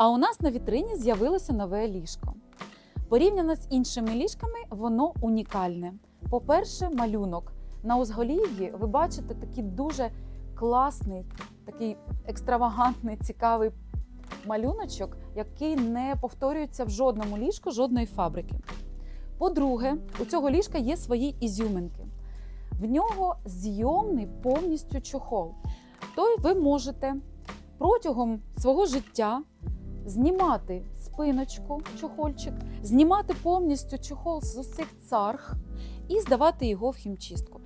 А у нас на вітрині з'явилося нове ліжко. Порівняно з іншими ліжками, воно унікальне. По-перше, малюнок. На узголів'ї ви бачите такий дуже класний, такий екстравагантний, цікавий малюночок, який не повторюється в жодному ліжку жодної фабрики. По-друге, у цього ліжка є свої ізюминки. В нього зйомний повністю чохол. То ви можете протягом свого життя знімати спиночку, чохольчик, знімати повністю чохол з усіх царг і здавати його в хімчистку.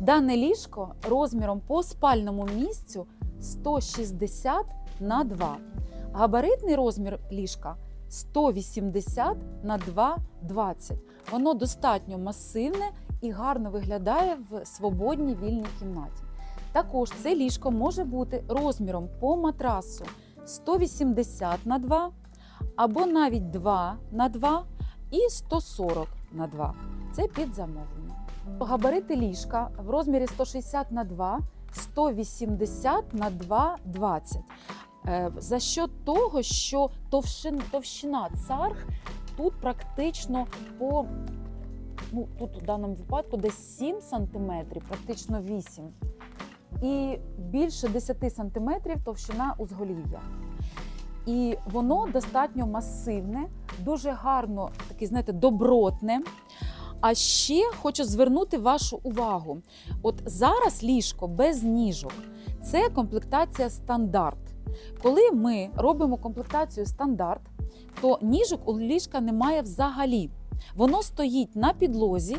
Дане ліжко розміром по спальному місцю 160 на 2. Габаритний розмір ліжка 180 на 2,20. Воно достатньо масивне і гарно виглядає в свободній вільній кімнаті. Також це ліжко може бути розміром по матрасу 180 на 2 або навіть 2 на 2 і 140 на 2. Це під замовлення. Габарити ліжка в розмірі 160 на 2, 180 на 2,20. Е, За що того, що товщина, товщина царг тут практично по ну тут у даному випадку десь 7 см, практично 8 і більше 10 см товщина узголів'я. І воно достатньо масивне, дуже гарно, таке, знаєте, добротне. А ще хочу звернути вашу увагу: от зараз ліжко без ніжок це комплектація стандарт. Коли ми робимо комплектацію стандарт, то ніжок у ліжка немає взагалі. Воно стоїть на підлозі,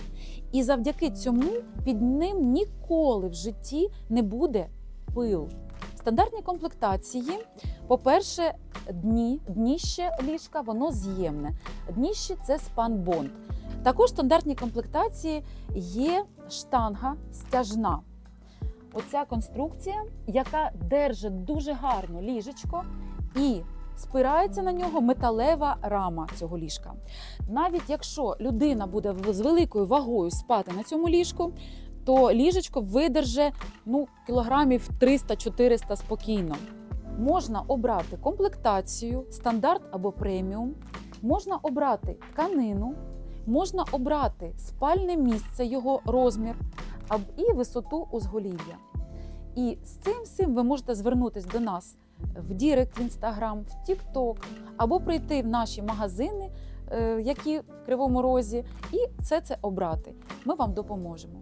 і завдяки цьому під ним ніколи в житті не буде пил. В стандартній комплектації, по-перше, дні, дніще ліжка воно з'ємне. Дніще це спанбонд. Також в стандартній комплектації є штанга стяжна. Оця конструкція, яка держить дуже гарно ліжечко і спирається на нього металева рама цього ліжка. Навіть якщо людина буде з великою вагою спати на цьому ліжку, то ліжечко видерже ну, кілограмів 300-400 спокійно. Можна обрати комплектацію, стандарт або преміум, можна обрати тканину, можна обрати спальне місце, його розмір і висоту узголів'я. І з цим всім ви можете звернутися до нас в Дірект в Інстаграм, в Тікток, або прийти в наші магазини, е, які в Кривому Розі, і все це обрати. Ми вам допоможемо.